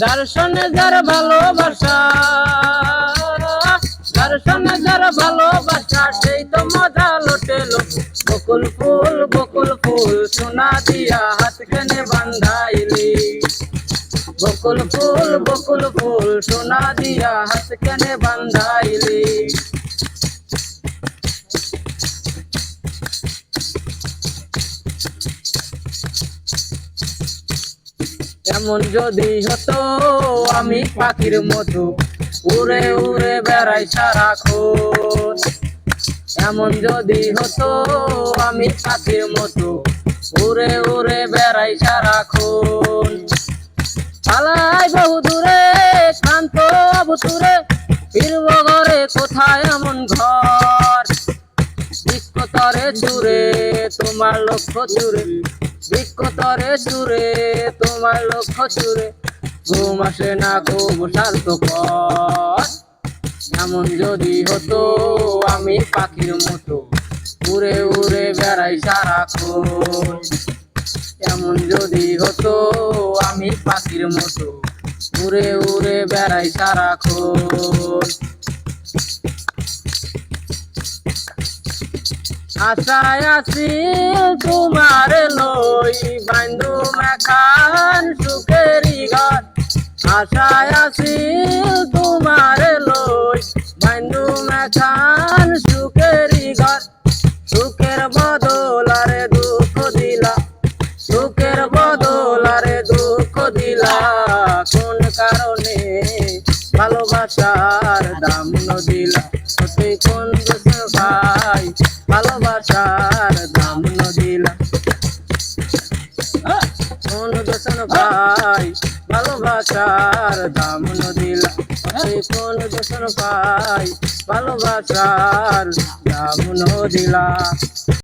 যার সনে যার ভালোবাসা, যার সনে যার ভালোবাসা, সেই তো মজা লোটেলো। বকুল ফুল বকুল ফুল, সোনা দিয়া হাত কেনে বান্ধাইলি। বকুল ফুল বকুল ফুল, সোনা দিয়া হাত কেনে বান্ধাইলি। এমন যদি হতো, আমি পাখির মতো উড়ে উড়ে বেড়াই সারাক্ষণ। এমন যদি হতো, আমি পাখির মতো উড়ে উড়ে বেড়াই সারাক্ষণ। পালাই বহু দূরে শান্ত আবুতুরে ফিরব ঘরে কোথায় এমন ঘর? বিক্ষতরে চুরে, তোমার লক্ষ্য চুরে। বিক্ষতরে চুরে তোমার লক্ষ্য চুরে ঘুম না, খুব শান্ত পর এমন যদি হতো, আমি পাখির মতো উড়ে উড়ে বেড়াই সারাক্ষণ। এমন যদি হতো, আমি পাখির মতো উড়ে উড়ে বেড়াই সারাক্ষণ। আশায় আছি তোমার মেখান সুখেরি ঘর আশায় আছি তোমার লই। বান্ধু মেখান সুখেরি ঘর সুখের বদলারে দুঃখ দিলা। সুখের বদলারে দুঃখ দিলা। কোন কারণে ভালোবাসার দাম নদিলা? ভাই ভালোবাসার দাম নদিলা। সে কোন দোষণ পাই ভালোবাসার দাম নদিলা।